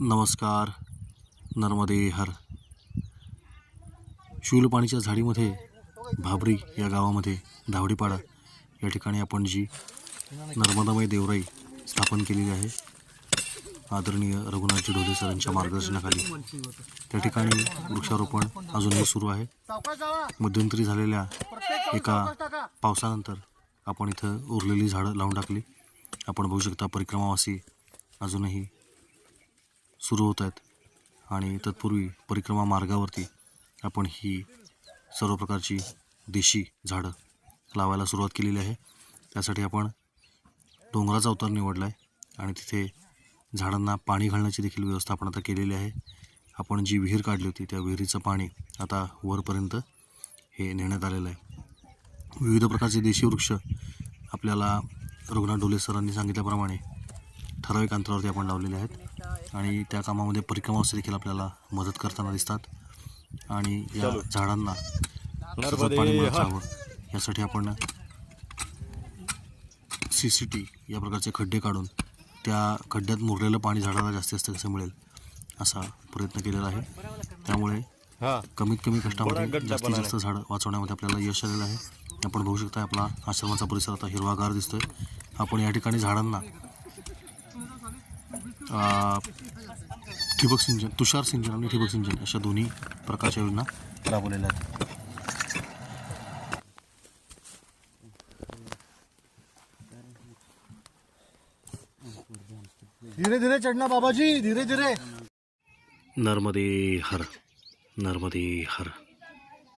नमस्कार नर्मदे हर. शूलपाणीच्या झाडीमध्ये भाबरी या गावामध्ये धावडीपाडा या ठिकाणी आपण जी नर्मदामय देवराई स्थापन केलेली आहे आदरणीय रघुनाथजी ढोले सरांच्या मार्गदर्शनाखाली. त्या ठिकाणी वृक्षारोपण अजूनही सुरू आहे. मध्यंतरी झालेल्या एका पावसानंतर आपण इथं उरलेली झाडं लावून टाकली. आपण बघू शकता परिक्रमावासी अजूनही सुरू होत आहेत आणि तत्पूर्वी परिक्रमा मार्गावरती आपण ही सर्व प्रकारची देशी झाडं लावायला सुरुवात केलेली आहे. त्यासाठी आपण डोंगराचा अवतार निवडला आहे आणि तिथे झाडांना पाणी घालण्याची देखील व्यवस्था आपण आता केलेली आहे. आपण जी विहीर काढली होती त्या विहिरीचं पाणी आता वरपर्यंत हे नेण्यात आलेलं आहे. विविध प्रकारचे देशी वृक्ष आपल्याला रघुनाथ डोले सरांनी सांगितल्याप्रमाणे ठराविक अंतरावरती आपण लावलेले आहेत. आणि त्या कामामध्ये परिक्रमावासी देखील आपल्याला मदत करताना दिसतात. आणि या झाडांना पाणी यासाठी आपण सी सी टी या प्रकारचे खड्डे काढून त्या खड्ड्यात मुरलेलं पाणी झाडाला जास्तीत जास्त कसं मिळेल असा प्रयत्न केलेला आहे. त्यामुळे कमीत कमी कष्टामध्ये जास्तीत जास्त झाडं वाचवण्यामध्ये आपल्याला यश आलेलं आहे. आपण बघू शकता आपला आश्रमाचा परिसर आता हिरवागार दिसतोय. आपण या ठिकाणी झाडांना ठिबक सिंचन तुषार सिंचन आणि ठिबक सिंचन अशा दोन्ही प्रकारच्या योजना राबवलेल्या आहेत. धीरे धीरे चढ़ना बाबा जी धीरे धीरे. नर्मदे हर नर्मदे हर.